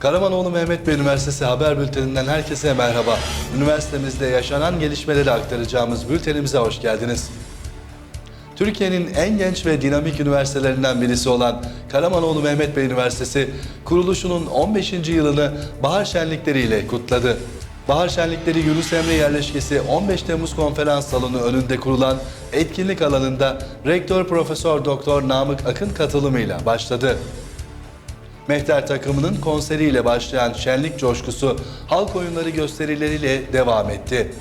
Karamanoğlu Mehmet Bey Üniversitesi Haber Bülteninden herkese merhaba. Üniversitemizde yaşanan gelişmeleri aktaracağımız bültenimize hoş geldiniz. Türkiye'nin en genç ve dinamik üniversitelerinden birisi olan Karamanoğlu Mehmet Bey Üniversitesi kuruluşunun 15. yılını bahar şenlikleriyle kutladı. Bahar şenlikleri Yunus Emre yerleşkesi 15 Temmuz konferans salonu önünde kurulan etkinlik alanında Rektör Profesör Doktor Namık Akın katılımıyla başladı. Mehter takımının konseriyle başlayan şenlik coşkusu halk oyunları gösterileriyle devam etti.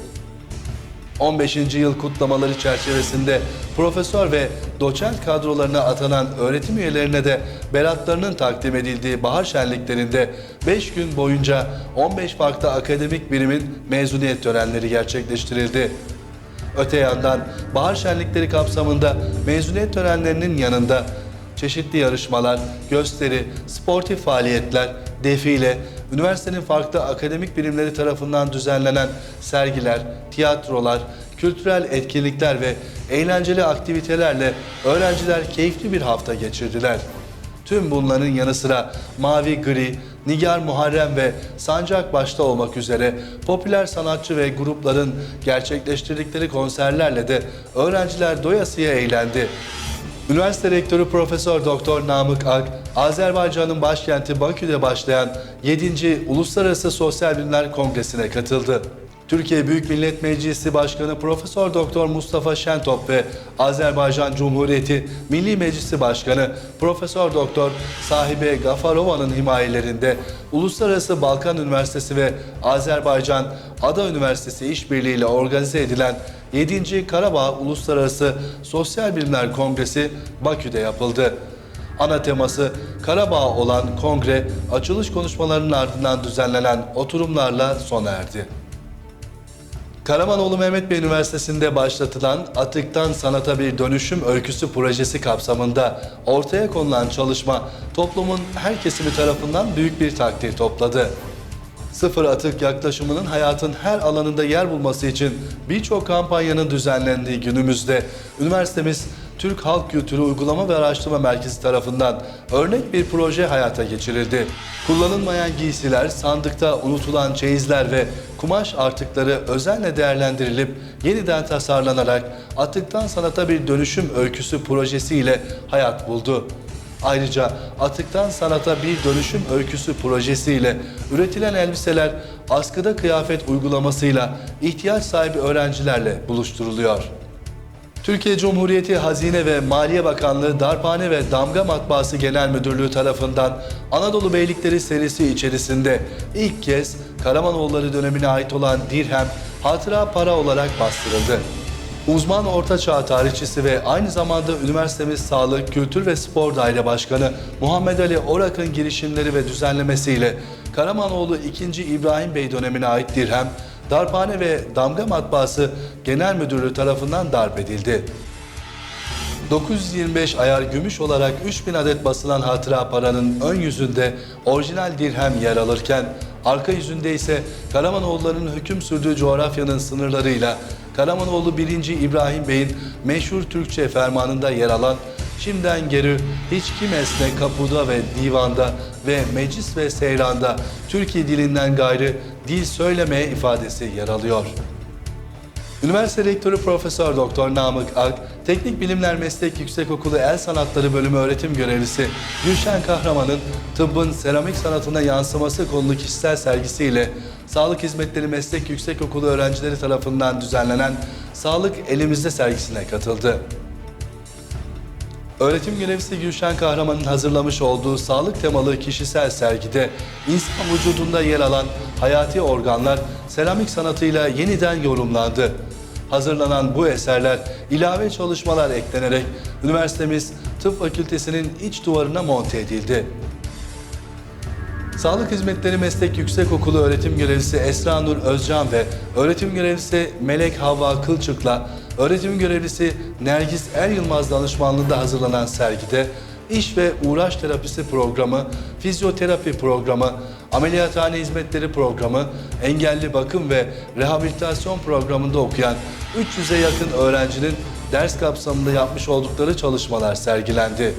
15. yıl kutlamaları çerçevesinde profesör ve doçent kadrolarına atanan öğretim üyelerine de beratlarının takdim edildiği bahar şenliklerinde 5 gün boyunca 15 farklı akademik birimin mezuniyet törenleri gerçekleştirildi. Öte yandan bahar şenlikleri kapsamında mezuniyet törenlerinin yanında çeşitli yarışmalar, gösteri, sportif faaliyetler, defile, üniversitenin farklı akademik birimleri tarafından düzenlenen sergiler, tiyatrolar, kültürel etkinlikler ve eğlenceli aktivitelerle öğrenciler keyifli bir hafta geçirdiler. Tüm bunların yanı sıra Mavi Gri, Nigar Muharrem ve Sancak başta olmak üzere popüler sanatçı ve grupların gerçekleştirdikleri konserlerle de öğrenciler doyasıya eğlendi. Üniversite Rektörü Profesör Doktor Namık Ak, Azerbaycan'ın başkenti Bakü'de başlayan 7. Uluslararası Sosyal Bilimler Kongresi'ne katıldı. Türkiye Büyük Millet Meclisi Başkanı Profesör Doktor Mustafa Şentop ve Azerbaycan Cumhuriyeti Milli Meclisi Başkanı Profesör Doktor Sahibe Gafarova'nın himayelerinde Uluslararası Balkan Üniversitesi ve Azerbaycan Ada Üniversitesi işbirliğiyle organize edilen 7. Karabağ Uluslararası Sosyal Bilimler Kongresi Bakü'de yapıldı. Ana teması Karabağ olan kongre açılış konuşmalarının ardından düzenlenen oturumlarla sona erdi. Karamanoğlu Mehmet Bey Üniversitesi'nde başlatılan Atıktan Sanata Bir Dönüşüm Öyküsü projesi kapsamında ortaya konulan çalışma toplumun her kesimi tarafından büyük bir takdir topladı. Sıfır atık yaklaşımının hayatın her alanında yer bulması için birçok kampanyanın düzenlendiği günümüzde üniversitemiz Türk Halk Kültürü Uygulama ve Araştırma Merkezi tarafından örnek bir proje hayata geçirildi. Kullanılmayan giysiler, sandıkta unutulan çeyizler ve kumaş artıkları özenle değerlendirilip yeniden tasarlanarak atıktan sanata bir dönüşüm öyküsü projesiyle hayat buldu. Ayrıca atıktan sanata bir dönüşüm öyküsü projesiyle üretilen elbiseler askıda kıyafet uygulamasıyla ihtiyaç sahibi öğrencilerle buluşturuluyor. Türkiye Cumhuriyeti Hazine ve Maliye Bakanlığı Darphane ve Damga Matbaası Genel Müdürlüğü tarafından Anadolu Beylikleri serisi içerisinde ilk kez Karamanoğulları dönemine ait olan dirhem hatıra para olarak bastırıldı. Uzman Orta Çağ tarihçisi ve aynı zamanda üniversitemiz Sağlık, Kültür ve Spor Daire Başkanı Muhammed Ali Orak'ın girişimleri ve düzenlemesiyle Karamanoğlu 2. İbrahim Bey dönemine ait dirhem, Darphane ve Damga Matbaası Genel Müdürlüğü tarafından darp edildi. 925 ayar gümüş olarak 3000 adet basılan hatıra paranın ön yüzünde orijinal dirhem yer alırken arka yüzünde ise Karamanoğulları'nın hüküm sürdüğü coğrafyanın sınırlarıyla Karamanoğlu 1. İbrahim Bey'in meşhur Türkçe fermanında yer alan Şimdiden geri hiç kim esne kapuda ve divanda ve meclis ve seyranda Türkiye dilinden gayrı dil söylemeye ifadesi yer alıyor. Üniversite Rektörü Profesör Doktor Namık Ak, Teknik Bilimler Meslek Yüksekokulu El Sanatları Bölümü öğretim görevlisi Gülşen Kahraman'ın tıbbın seramik sanatına yansıması konulu kişisel sergisiyle Sağlık Hizmetleri Meslek Yüksekokulu öğrencileri tarafından düzenlenen Sağlık Elimizde sergisine katıldı. Öğretim görevlisi Gülşen Kahraman'ın hazırlamış olduğu sağlık temalı kişisel sergide insan vücudunda yer alan hayati organlar seramik sanatıyla yeniden yorumlandı. Hazırlanan bu eserler ilave çalışmalar eklenerek üniversitemiz tıp fakültesinin iç duvarına monte edildi. Sağlık Hizmetleri Meslek Yüksekokulu öğretim görevlisi Esra Nur Özcan ve öğretim görevlisi Melek Havva Kılçık'la öğretim görevlisi Nergis Er Yılmaz danışmanlığında hazırlanan sergide iş ve uğraş terapisi programı, fizyoterapi programı, ameliyathane hizmetleri programı, engelli bakım ve rehabilitasyon programında okuyan 300'e yakın öğrencinin ders kapsamında yapmış oldukları çalışmalar sergilendi.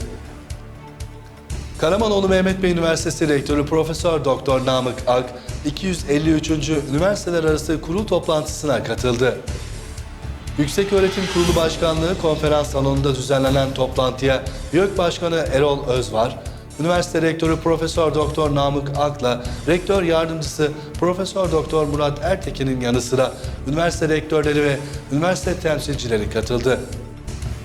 Karamanoğlu Mehmet Bey Üniversitesi Rektörü Profesör Doktor Namık Ak 253. Üniversiteler Arası Kurul toplantısına katıldı. Yükseköğretim Kurulu Başkanlığı konferans salonunda düzenlenen toplantıya YÖK Başkanı Erol Özvar, Üniversite Rektörü Profesör Doktor Namık Ak'la Rektör Yardımcısı Profesör Doktor Murat Ertekin'in yanı sıra üniversite rektörleri ve üniversite temsilcileri katıldı.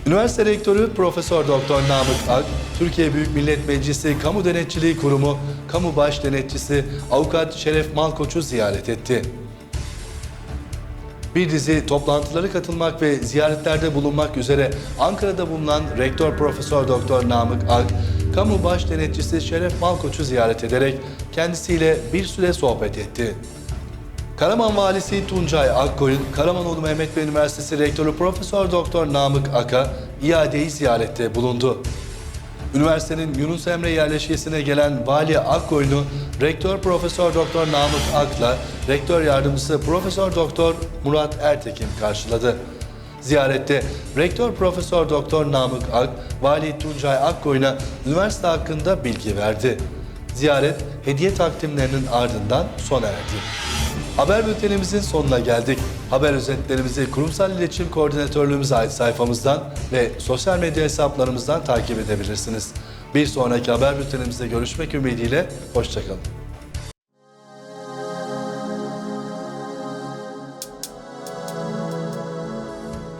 Üniversite Rektörü Profesör Doktor Namık Ak, Türkiye Büyük Millet Meclisi Kamu Denetçiliği Kurumu Kamu Baş Denetçisi Avukat Şeref Malkoç'u ziyaret etti. Bir dizi toplantılara katılmak ve ziyaretlerde bulunmak üzere Ankara'da bulunan Rektör Profesör Doktor Namık Ak, Kamu Baş Denetçisi Şeref Malkoç'u ziyaret ederek kendisiyle bir süre sohbet etti. Karaman Valisi Tuncay Akkoyun, Karamanoğlu Mehmet Bey Üniversitesi Rektörü Profesör Doktor Namık Ak'a iadeyi ziyarette bulundu. Üniversitenin Yunus Emre yerleşkesine gelen Vali Akkoyun'u Rektör Profesör Doktor Namık Ak'la Rektör Yardımcısı Profesör Doktor Murat Ertekin karşıladı. Ziyarette Rektör Profesör Doktor Namık Ak, Vali Tuncay Akkoyun'a üniversite hakkında bilgi verdi. Ziyaret hediye takdimlerinin ardından sona erdi. Haber bültenimizin sonuna geldik. Haber özetlerimizi kurumsal iletişim koordinatörlüğümüze ait sayfamızdan ve sosyal medya hesaplarımızdan takip edebilirsiniz. Bir sonraki haber bültenimizde görüşmek ümidiyle, hoşçakalın.